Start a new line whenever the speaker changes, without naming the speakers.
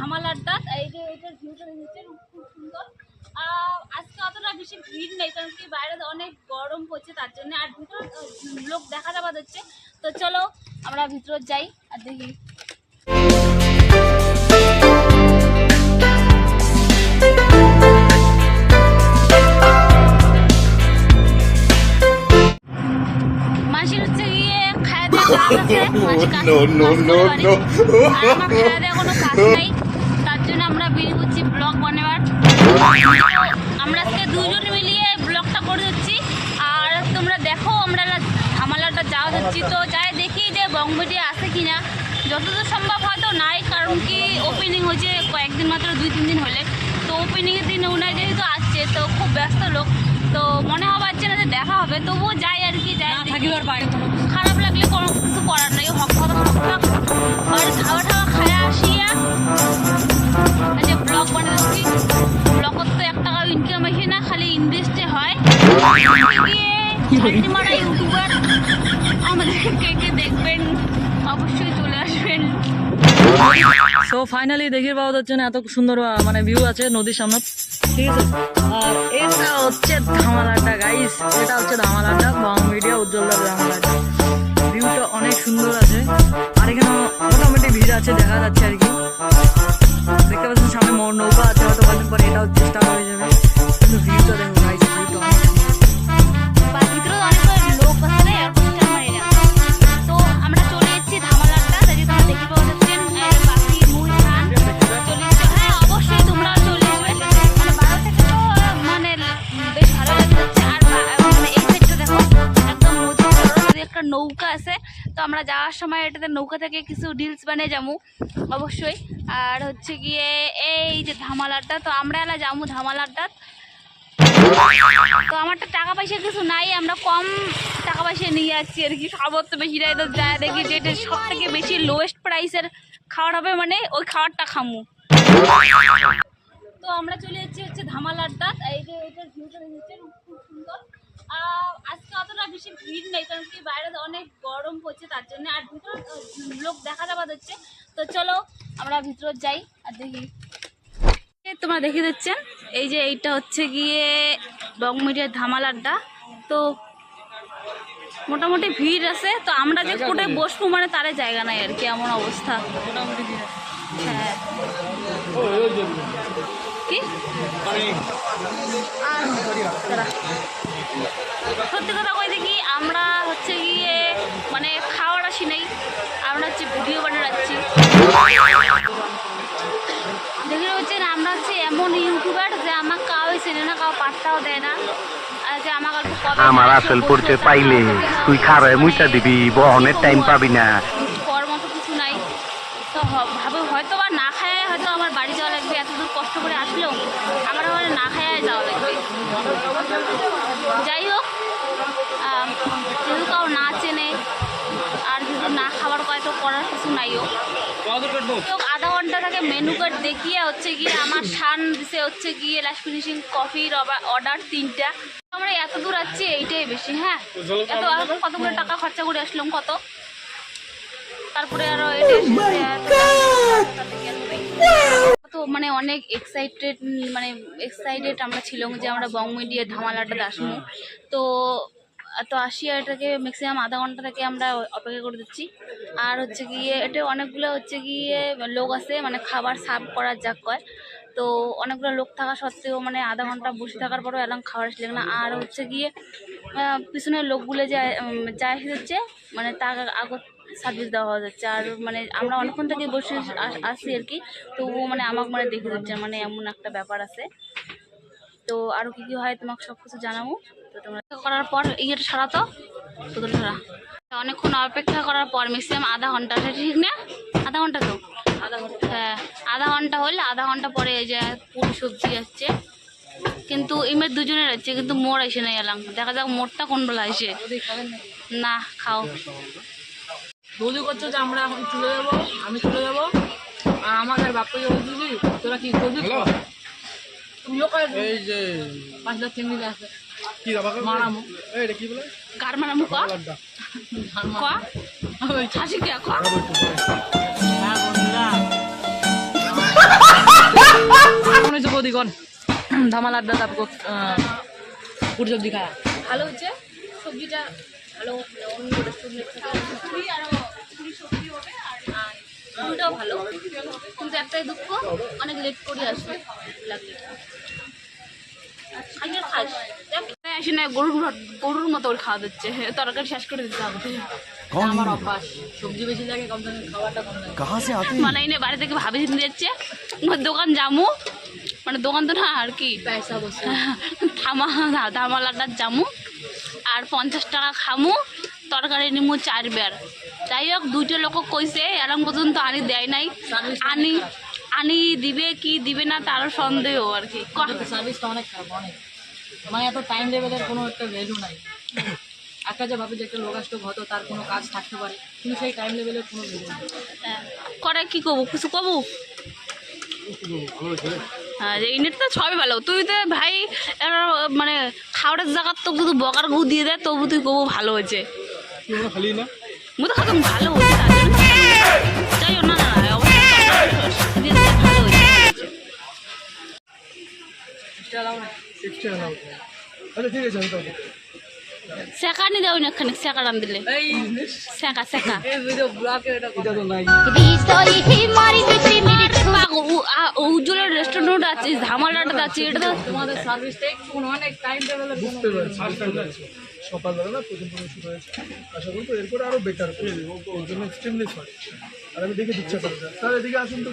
ধামাল আড্ডা এই যে এটার ভিউটা দেখছেন? খুব সুন্দর। আজকে অতটা বেশি ভিড় নেই কারণ কি বাইরে অনেক গরম পড়ছে তার জন্য। আর ভিতরে লোক দেখা যাওয়া হচ্ছে তো চলো আমরা ভিতরে যাই আর দেখি।
No, no, no, no.
আর আমার খায় দেওয়া কোনো কাজ নাই তার জন্য আমরা বেরিয়ে পড়ছি ব্লগ বানাবার আমরা আজকে দুজন মিলিয়ে ব্লগটা করে দিচ্ছি। আর তোমরা দেখো আমরা ঝামেলাটা যাওয়া যাচ্ছি তো যাই দেখি যে বঙ্গবটি আছে কিনা। যতদূর সম্ভব হয়তো নাই কারণ কি ওপেনিং হয়েছে কয়েকদিন মাত্র দুই তিন দিন হলে। তো ওপেনিংয়ের দিন ওনার যেহেতু আসছে তো খুব ব্যস্ত লোক। তো মনে হচ্ছে না যে দেখা হবে তবুও যাই আর কি যাই খারাপ লাগলে কোনো কিছু করার নাই হক হক খাওয়া টাওয়া খায় আসিয়া মারা ইউটিউবার আমাদের কে কে দেখবেন অবশ্যই চলে আসবেন
সো ফাইনালি দেখে পাওয়া যাচ্ছে না, এত সুন্দর মানে ভিউ আছে নদীর সামনে। ঠিক এটা হচ্ছে গাইস এটা হচ্ছে মিডিয়া অনেক সুন্দর আছে। আর এখানে মোটামুটি ভিড় আছে, দেখা যাচ্ছে আর কি।
তো আমরা যাওয়ার সময় এটাতে নৌকা থেকে কিছু ডিলস বানিয়ে যাব, অবশ্যই। আর হচ্ছে গিয়ে এই যে ধামাল আড্ডা তো আমরা এলা যাব ধামালাটা। তো আমার তো টাকা পয়সা কিছু নাই, আমরা কম টাকা পয়সা নিয়ে যাচ্ছি আর কি। খাবার তো বেশি যায় দেখি যে এটা সব থেকে বেশি লোয়েস্ট প্রাইসের খাবার হবে মানে ওই খাবারটা খামু। তো আমরা চলে যাচ্ছি হচ্ছে ধামাল আড্ডা এই যে দেখছেন খুব সুন্দর। অতটা বেশি ভিড় নেই কারণ কি বাইরে অনেক গরম পড়ছে তার জন্য। আর ভিতরে লোক দেখা যাওয়া যাচ্ছে তো চলো আমরা ভিতরে যাই আর দেখি। তোমরা দেখে দিচ্ছেন? এই যে এইটা হচ্ছে গিয়ে বং মিডিয়ার ধামাল আড্ডা তো মোটামুটি ভিড় আছে। তো আমরা যে কোটায় বসবো মানে তারে জায়গা নাই আর কি এমন অবস্থা।
মোটামুটি ভিড়
হ্যাঁ। কি? সত্যি কথা কই দেখি আমরা হচ্ছে গিয়ে মানে খাওয়ার আসি নাই আমরা হচ্ছে ভিডিও বানিয়ে রাখছি দেখে হচ্ছে আমরা হচ্ছে এমন ইউটিউবার যে আমার কাউ চেনে না কাউ পাত্তাও দেয় না আর যে আমার
আসল পরিচয় পাইলে তুই খারায় মুইটা দিবি বহনের টাইম পাবি না
কর মতো কিছু নাই তো হ- ভাবে হয়তো বা না খায় হয়তো আমার বাড়ি যাওয়া লাগবে এত দূর কষ্ট করে আসলেও আমার আবার না খায় যাওয়া লাগবে। যাই হোক যেহেতু কাউ না চেনে আর যেহেতু না খাবার কয় তো করার কিছু নাইও তো আধা ঘণ্টা থেকে মেনু কার্ড দেখিয়ে হচ্ছে গিয়ে আমার সান দিছে হচ্ছে গিয়ে লাস্ট ফিনিশিং কফির অর্ডার তিনটা। আমরা এত দূর আসছি এইটাই বেশি হ্যাঁ? এত কতগুলো টাকা খরচা করে আসলাম কত? তারপরে আরও এটা তো মানে অনেক এক্সাইটেড মানে এক্সাইটেড আমরা ছিলাম যে আমরা বং ধামালাটা আসব। তো তো আসি এটাকে ম্যাক্সিমাম আধা ঘণ্টা থেকে আমরা অপেক্ষা করে দিচ্ছি। আর হচ্ছে গিয়ে, এটা অনেকগুলো হচ্ছে গিয়ে লোক আছে মানে খাবার সার্ভ করার যা কয়। তো অনেকগুলো লোক থাকা সত্ত্বেও মানে আধা ঘণ্টা বসে থাকার পরেও এরকম খাবার আসলে না। আর হচ্ছে গিয়ে পিছনের লোকগুলো যা যা এসেছে মানে তার আগত সার্ভিস দেওয়া যাচ্ছে। আর মানে আমরা অনেকক্ষণ থেকে বসে আস- আসছি আর কি। তবুও মানে আমাকে মানে দেখে দিচ্ছে মানে এমন একটা ব্যাপার আছে। তো আরও কী কী হয় তোমাকে সব কিছু জানাব। তো তোমরা করার পর ইয়েটা সারাতো তোদের সারা অনেকক্ষণ অপেক্ষা করার পর ম্যাক্সিমাম আধা ঘণ্টা ঠিক না? আধা ঘণ্টা তো? আধা ঘণ্টা। হ্যাঁ আধা ঘণ্টা হলে আধা ঘণ্টা পরে এই যে পুরি সবজি আসছে। কিন্তু ইমের দুজনের আছে কিন্তু মোড় এসে নাই এলাম। দেখা যাক মোড়টা কোন বেলা আসে। না খাও।
বৌদি করছ যে আমরা এখন চলে যাব আমি চলে যাব আর আমাদের বাপ্পা যাব দিবি তোরা কি করবি তুইও কর
এই যে
পাঁচ লাখ চিংড়ি আছে
কি দাবা
মারামো
এই এটা কি বলে
কার মারামু ক
আড্ডা
ক হাসি কে ক
হ্যাঁ বন্ধুরা বৌদিগণ ধামাল আড্ডা তারপর পুরি সবজি খায়
ভালো হচ্ছে সবজিটা ভালো মানে অন্য ফুলটাও ভালো কিন্তু একটাই দুঃখ অনেক লেট করে আসবে। আসি না গরুর ভাত- গরুর মতো ওর খাওয়া দিচ্ছে। তরকারি শেষ করে দিতে হবে।
আমার অভ্যাস সবজি বেশি লাগে কম দামে খাবারটা কম দামে।
মানে এনে বাড়ি থেকে ভাবি ওর দোকান জামু মানে দোকান তো না আর কি?
পয়সা বসে।
থামা ধামালাটার জামু আর পঞ্চাশ টাকা খামু তরকারি নিমু চার বের। যাই হোক দুইটা লোক কইছে এরম পর্যন্ত আনি দেয় নাই। আনি আনি দিবে কি দিবে না তারও সন্দেহ আর কি।
সার্ভিসটা অনেক খারাপ অনেক। মানে এত টাইম লেভেলের কোনো একটা ভ্যালু নাই। একটা যে ভাবে যে একটা লোক হয়তো তার কোনো কাজ থাকতে পারে কিন্তু সেই টাইম লেভেলের কোনো ভ্যালু নেই।
করে কি করব? কিছু করব? হ্যাঁ ইনেট তো সবই ভালো। তুই তো ভাই মানে খাওয়ার জায়গার তো শুধু বকার গু দিয়ে দেয় তবু তুই কবু ভালো হয়েছে। মু তো খাতাম ভালো হয়েছে তার জন্য যাই হোক না না না অবশ্যই দিয়ে দিলে ভালো হয়েছে শেখা নি দেওয়া না খানিক শেখা রান দিলে
এই
শেখা শেখা
এই ভিডিও ব্লগে এটা এটা তো নাই
উজ্জ্বলের রেস্টুরেন্ট আছে আছে এটা তো
তোমাদের সার্ভিসটা একটু অনেক টাইম লেভেলের
বুঝতে পারছি। বুঝতে পারছি। সকালবেলা না প্রথম প্রথম শুরু হয়েছে। আশা করব এরপরে আরও বেটার ওর জন্য এক্সট্রিমলি সরি আর আমি দেখে দিচ্ছি স্যার এদিকে আসুন তো।